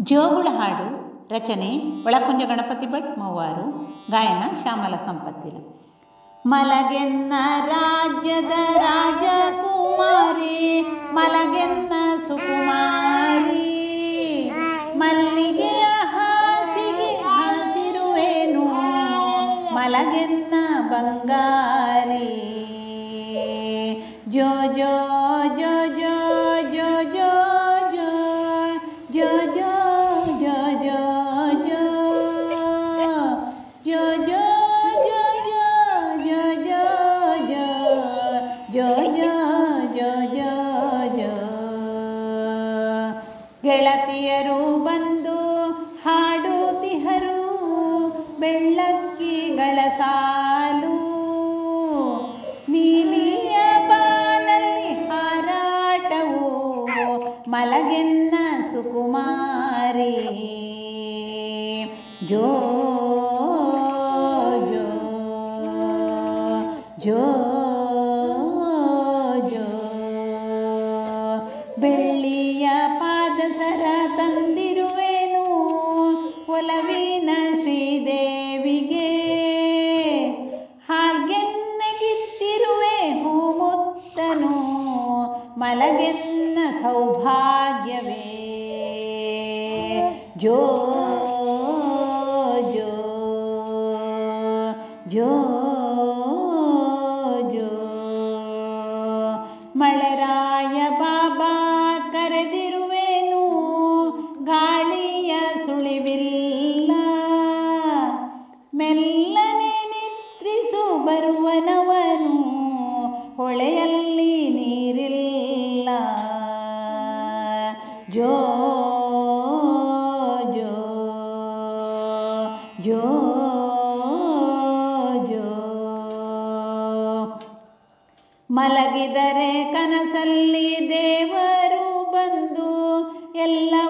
ಜೋಗುಳ ಹಾಡು ರಚನೆ ಒಳಕುಂಜ ಗಣಪತಿ ಭಟ್ ಮೂವಾರು, ಗಾಯನ ಶ್ಯಾಮಲ ಸಂಪತ್ತಿಲ. ಮಲಗೆನ್ನ ರಾಜ್ಯದ ರಾಜಕುಮಾರಿ, ಮಲಗೆನ್ನ ಸುಕುಮಾರಿ. ಮಲ್ಲಿಗೆಯ ಹಾಸಿಗೆ ಹಸಿರುವೇನು, ಮಲಗೆನ್ನ ಬಂಗಾರಿ. ಜೋ ಜೋ ಗೆಳತಿಯರು ಬಂದು ಹಾಡುತಿಹರು ಬೆಳ್ಳಕ್ಕಿಗಳ ಸಾಲು. ನೀಲಿಯ ಬಾನಲ್ಲಿ ಹಾರಾಟವು ಮಲಗೆನ್ನ ಸುಕುಮಾರಿ. ಜೋ ಒಲವಿನ ಶ್ರೀದೇವಿಗೆ? ಹಾಲ್ಗೆನ್ನೆಗಿತ್ತಿರುವೆ ಹೂಮುತ್ತನು ಮಲಗೆನ್ನ ಸೌಭಾಗ್ಯವೇ? ಜೋ ಜೋ ಬರುವನವನು ಹೊಳೆಯಲ್ಲಿ ನೀರಿಲ್ಲ. ಜೋ ಜೋ ಜೋ ಜೋ. ಮಲಗಿದರೆ ಕನಸಲ್ಲಿ ದೇವರು ಬಂದು ಎಲ್ಲವನ್ನೂ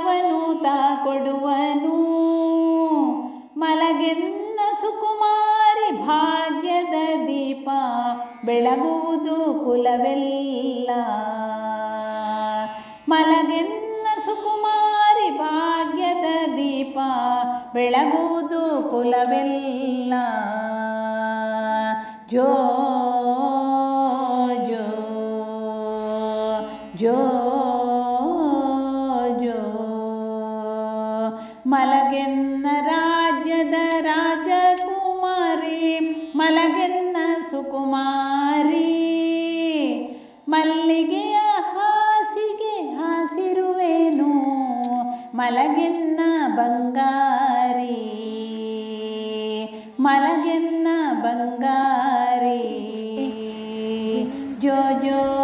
ದೀಪ ಬೆಳಗುವುದು ಕುಲವೆಲ್ಲ. ಮಲಗೆಲ್ಲ ಸುಕುಮಾರಿ ಭಾಗ್ಯದ ದೀಪ ಬೆಳಗುವುದು ಕುಲವೆಲ್ಲ. ಜೋ ಜೋ ಜೋ ಜೋ. ಮಲಗೆನ್ನ ಮಲ್ಲಿಗೆಯ ಹಾಸಿಗೆ ಹಾಸಿರುವೆನು ಮಲಗೆನ್ನ ಬಂಗಾರಿ. ಮಲಗೆನ್ನ ಬಂಗಾರಿ. ಜೋ ಜೋ